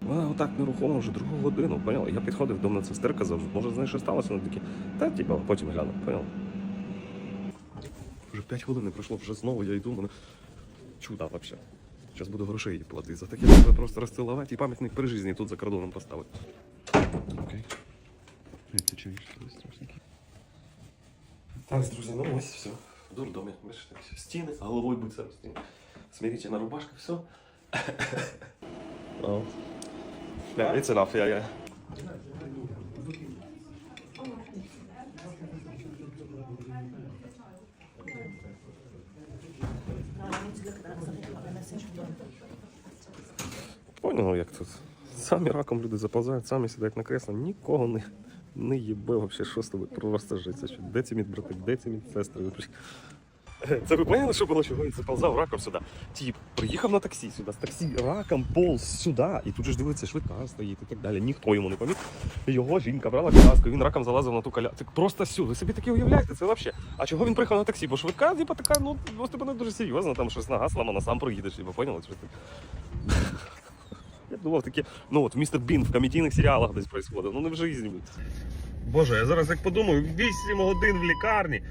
Вона отак нерухомо вже другу годину, поняла? Я підходив до медсестер, казав, може з нею щось сталося, вона такі, та типа, потім гляну, поняла? Вже 5 хвилин не пройшло, вже знову я йду, мене чудо взагалі. Зараз буду грошей платити. За таке треба просто розцілувати і пам'ятник при житті тут за кордоном поставити. Окей. Ти чуєш, що страшненько? Так, друзі, ну ось все. Дурдомі. Бачите. Стіни, головою зараз стіни. Смирительна рубашка, все. Oh. Yeah, it's enough, yeah, yeah. Понял, як тут. Самі раком люди заповзають, самі сідають на кресло, нікого не, не їбе вообще, що з тобою просто житься. Що, де ці медбрати, де ці медсестри? Це ви поняли, що було, чого він заповзав раком сюди? Тіп, приїхав на таксі сюди, з таксі раком повз сюди, і тут же ж дивиться, швидка стоїть і так далі. Ніхто йому не поміг. Його жінка брала коляску, він раком залазив на ту коляску. Просто сюди. Ви собі таке уявляєте, це взагалі. А чого він приїхав на таксі? Бо швидка, типа така, ну, ну типа, не дуже серйозно, там щось нога сломана, сам проїдеш, типа, поняли? Що ти? Я думав таке, ну от містер Бін в комедійних серіалах десь происходить, ну не в житті. Боже, я зараз як подумаю, 8 годин в лікарні,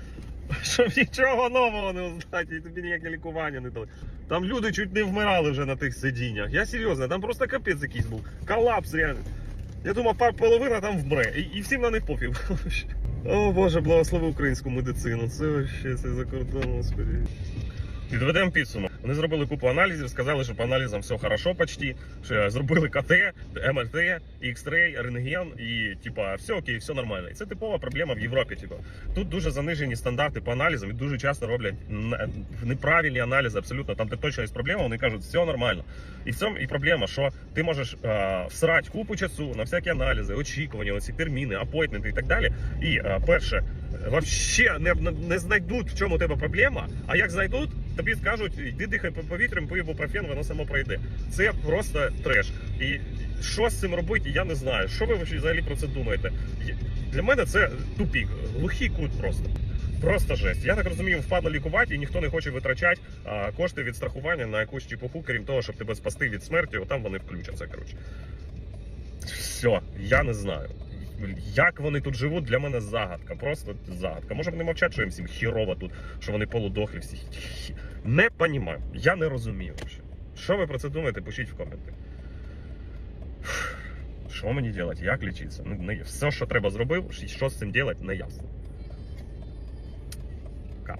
щоб нічого нового не узнати, і тобі ніяке лікування не дали. Там люди чуть не вмирали вже на тих сидіннях. Я серйозно, там просто капець якийсь був. Колапс реально. Я думав, половина там вмре. І, і всім на них пофіг. О Боже, благослови українську медицину. Це ще це за кордоном, господи. Підведемо підсумок. Вони зробили купу аналізів, сказали, що по аналізам все хорошо почти. Що зробили КТ, МРТ, X-ray, рентген і типа все окей, все нормально. І це типова проблема в Європі. Типу. Тут дуже занижені стандарти по аналізам і дуже часто роблять неправильні аналізи. Абсолютно там де точно є проблема. Вони кажуть, все нормально. І в цьому і проблема, що ти можеш е, всрати купу часу на всякі аналізи, очікування, оці терміни, апойтменти і так далі. І е, перше, вообще не, не, знайдуть, в чому у тебе проблема. А як знайдуть, тобі скажуть, йди дихай по повітрям, пий ібупрофен, воно само пройде. Це просто треш. І що з цим робити, я не знаю. Що ви взагалі про це думаєте? Для мене це тупік, глухий кут просто. Просто жесть. Я так розумію, впадло лікувати, і ніхто не хоче витрачати а, кошти від страхування на якусь чепуху, крім того, щоб тебе спасти від смерті, отам вони включаться. Коротше. Все, я не знаю. Як вони тут живуть, для мене загадка. Просто загадка. Може вони мовчать, що їм всім хірово тут, що вони полудохлі всі. Не понімаю. Я не розумію. Що ви про це думаєте? Пишіть в коменти. Що мені робити? Як лічитися? Ну, не, все, що треба зробив, що з цим робити, не ясно.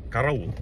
Караул.